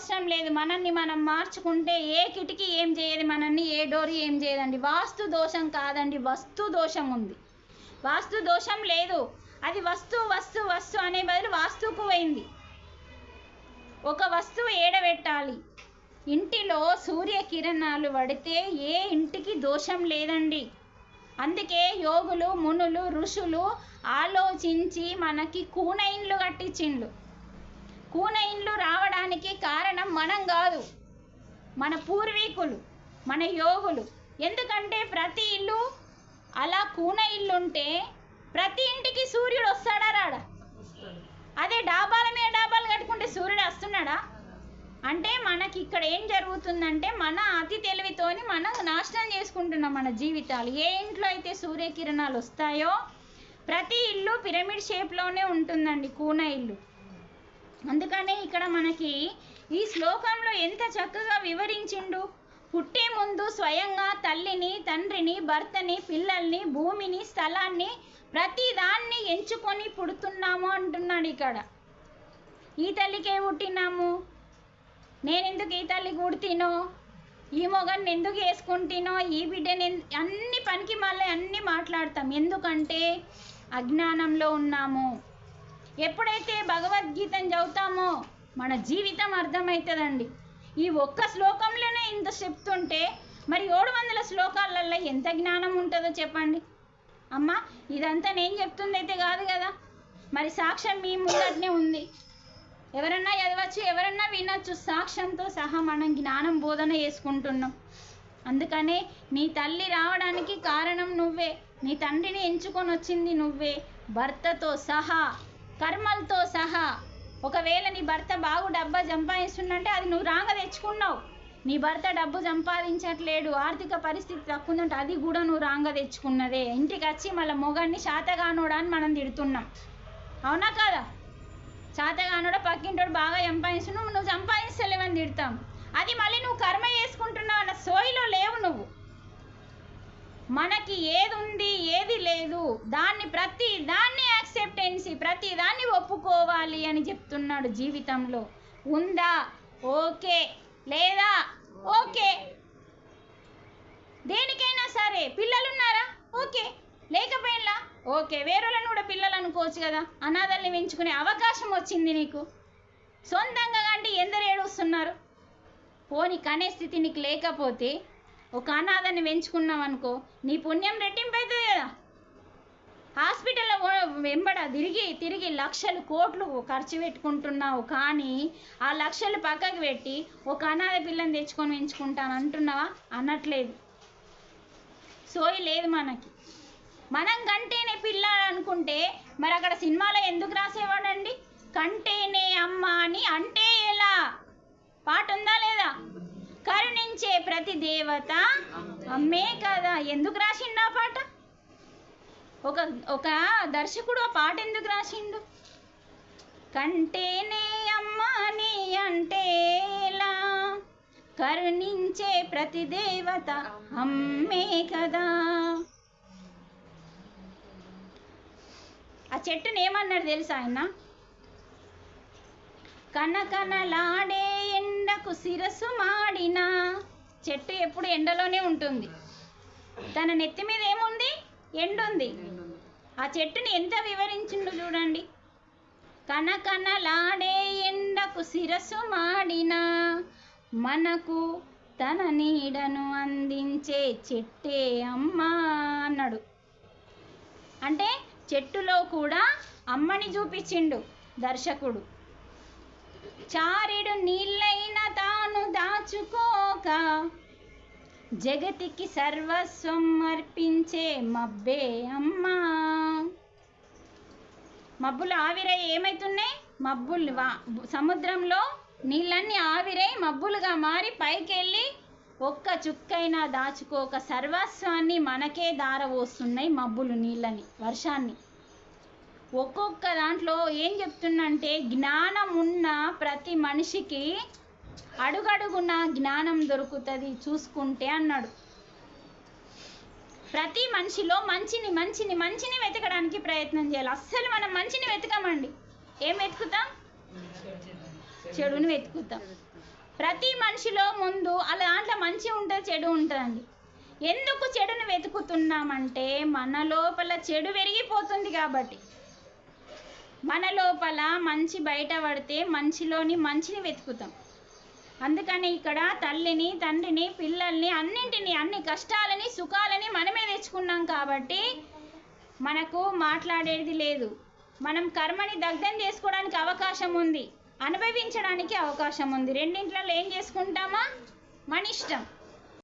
అవసరం లేదు. మనల్ని మనం మార్చుకుంటే ఏ కిటికీ ఏం చేయదు మనల్ని ఏ డోర్ ఏం చేయదండి. వాస్తు దోషం కాదండి. వస్తు దోషం ఉంది. వాస్తు దోషం లేదు. అది వస్తు వస్తు వస్తు అనే బదులు వాస్తుకు పోయింది. ఒక వస్తువు ఏడబెట్టాలి. ఇంటిలో సూర్యకిరణాలు పడితే ఏ ఇంటికి దోషం లేదండి. అందుకే యోగులు మునులు ఋషులు ఆలోచించి మనకి కూన ఇండ్లు కట్టించిండ్లు. కూన ఇండ్లు రావడానికి మనం కాదు. మన పూర్వీకులు మన యోగులు ఎందుకంటే ప్రతి ఇల్లు అలా కూన ఇల్లు ఉంటే ప్రతి ఇంటికి సూర్యుడు వస్తాడా రాడా? అదే డాబాల మీద డాబాలు కట్టుకుంటే సూర్యుడు వస్తున్నాడా? అంటే మనకి ఇక్కడ ఏం జరుగుతుందంటే మన అతి తెలివితోని మనం నాశనం చేసుకుంటున్నాం మన జీవితాలు. ఏ ఇంట్లో అయితే సూర్యకిరణాలు వస్తాయో ప్రతి ఇల్లు పిరమిడ్ షేప్లోనే ఉంటుందండి కూన ఇల్లు. అందుకనే ఇక్కడ మనకి ఈ శ్లోకంలో ఎంత చక్కగా వివరించిండు? పుట్టే ముందు స్వయంగా తల్లిని తండ్రిని భర్తని పిల్లల్ని భూమిని స్థలాన్ని ప్రతిదాన్ని ఎంచుకొని పుడుతున్నాము అంటున్నాడు ఇక్కడ. ఈ తల్లికే పుట్టినాము? నేనెందుకు ఈ తల్లి కుడితినో ఈ మొగన్ని ఎందుకు వేసుకుంటున్నో ఈ బిడ్డని ఎందు- అన్ని పనికి మళ్ళీ అన్ని మాట్లాడతాం. ఎందుకంటే అజ్ఞానంలో ఉన్నాము. ఎప్పుడైతే భగవద్గీతను చదువుతామో మన జీవితం అర్థమవుతుందండి ఈ ఒక్క శ్లోకంలోనే ఇంత చెప్తుంటే మరి ఏడు వందల శ్లోకాలల్లో ఎంత జ్ఞానం ఉంటుందో చెప్పండి. అమ్మ ఇదంతా నేను చెప్తుంది అయితే కాదు కదా. మరి సాక్ష్యం మీ ముందటనే ఉంది. ఎవరన్నా చదవచ్చు ఎవరన్నా వినొచ్చు సాక్ష్యంతో సహా మనం జ్ఞానం బోధన చేసుకుంటున్నాం. అందుకనే నీ తల్లి రావడానికి కారణం నువ్వే. నీ తండ్రిని ఎంచుకొని వచ్చింది నువ్వే. భర్తతో సహా కర్మలతో సహా. ఒకవేళ నీ భర్త బాగు డబ్బా సంపాదిస్తుందంటే అది నువ్వు రాంగ తెచ్చుకున్నావు. నీ భర్త డబ్బు సంపాదించట్లేడు ఆర్థిక పరిస్థితి తక్కువ ఉందంటే అది కూడా నువ్వు రాంగ తెచ్చుకున్నదే. ఇంటికి వచ్చి మళ్ళీ మొగాన్ని శాతగానోడా అని మనం తిడుతున్నాం. అవునా కాదా? శాతగానోడా పక్కింటోడు బాగా సంపాదిస్తు నువ్వు నువ్వు సంపాదిస్తలేవని తిడతాం. అది మళ్ళీ నువ్వు కర్మ చేసుకుంటున్నావు అన్న సోయిలో లేవు నువ్వు. మనకి ఏది ఉంది ఏది లేదు. దాన్ని ప్రతి దాన్ని దాన్ని అని చెప్తున్నాడు జీవితంలో. ఉందా? ఓకే. లేదా? ఓకే. దేనికైనా సరే. పిల్లలు ఉన్నారా ఓకే. లేకపోయినా? ఓకే. వేరేలను కూడా పిల్లలు అనుకోవచ్చు కదా. అనాథల్ని పెంచుకునే అవకాశం వచ్చింది నీకు. సొంతంగా కంటే ఎందరు ఏడుస్తున్నారు? పోని కనే స్థితి నీకు లేకపోతే ఒక అనాథని పెంచుకున్నావు అనుకో నీ పుణ్యం రెట్టింపు అవుతుంది కదా. హాస్పిటల్లో వెంబడ తిరిగి తిరిగి లక్షలు కోట్లు ఖర్చు పెట్టుకుంటున్నావు. కానీ ఆ లక్షలు పక్కకు పెట్టి ఒక అనాథ పిల్లని తెచ్చుకొని పెంచుకుంటాను అంటున్నావా? అనట్లేదు. సోయి లేదు మనకి. మనం కంటేనే పిల్ల అనుకుంటే మరి అక్కడ సినిమాలో ఎందుకు రాసేవాడండి? కంటేనే అమ్మ అని అంటే ఎలా? పాట ఉందా లేదా? కరుణించే ప్రతి దేవత అమ్మే కదా. ఎందుకు రాసిండు ఆ పాట? ఒక ఒక దర్శకుడు ఆ పాట ఎందుకు రాసిండు? కంటేనే అమ్మా అంటే అంటేలా కరుణించే ప్రతి దేవత అమ్మే కదా. ఆ చెట్టుని ఏమన్నాడు తెలుసా ఆయన? కనకనలాడే ఎండకు శిరసు మాడిన చెట్టు ఎప్పుడు ఎండలోనే ఉంటుంది. తన నెత్తి మీద ఎండు ఉంది ఆ చెట్టుని ఎంత వివరించిండు చూడండి. కనకనలాడే ఎండకు శిరస్సు మాడిన మనకు తన నీడను అందించే చెట్టే అమ్మా అన్నాడు. అంటే చెట్టులో కూడా అమ్మని చూపించిండు దర్శకుడు. చారెడు నీళ్ళైన తాను దాచుకోక జగతికి సర్వస్వం అర్పించే మబ్బే అమ్మా. మబ్బులు ఆవిరై ఏమైతున్నాయి? మబ్బులు వా సముద్రంలో నీళ్ళన్నీ ఆవిరై మబ్బులుగా మారి పైకి వెళ్ళి ఒక్క చుక్కైనా దాచుకోక సర్వస్వాన్ని మనకే దారవోస్తున్నాయి మబ్బులు నీళ్ళని వర్షాన్ని. ఒక్కొక్క దాంట్లో ఏం చెప్తున్నంటే జ్ఞానం ఉన్న ప్రతి మనిషికి అడుగడుగున జ్ఞానం దొరుకుతుంది చూసుకుంటే అన్నాడు. ప్రతి మనిషిలో మంచిని మంచిని మంచిని వెతకడానికి ప్రయత్నం చేయాలి. అస్సలు మనం మంచిని వెతకమండి. ఏం వెతుకుతాం? చెడుని వెతుకుతాం. ప్రతి మనిషిలో ముందు అలా దాంట్లో మంచి ఉంటుంది చెడు ఉంటుందండి. ఎందుకు చెడును వెతుకుతున్నామంటే మన లోపల చెడు పెరిగిపోతుంది కాబట్టి. మన లోపల మంచి బయట పడితే మంచిలోని మంచిని వెతుకుతాం. అందుకని ఇక్కడ తల్లిని తండ్రిని పిల్లల్ని అన్నింటినీ అన్ని కష్టాలని సుఖాలని మనమే తెచ్చుకున్నాం కాబట్టి మనకు మాట్లాడేది లేదు. మనం కర్మని దగ్ధం చేసుకోవడానికి అవకాశం ఉంది. అనుభవించడానికి అవకాశం ఉంది. రెండింట్లో ఏం చేసుకుంటామా? మన ఇష్టం.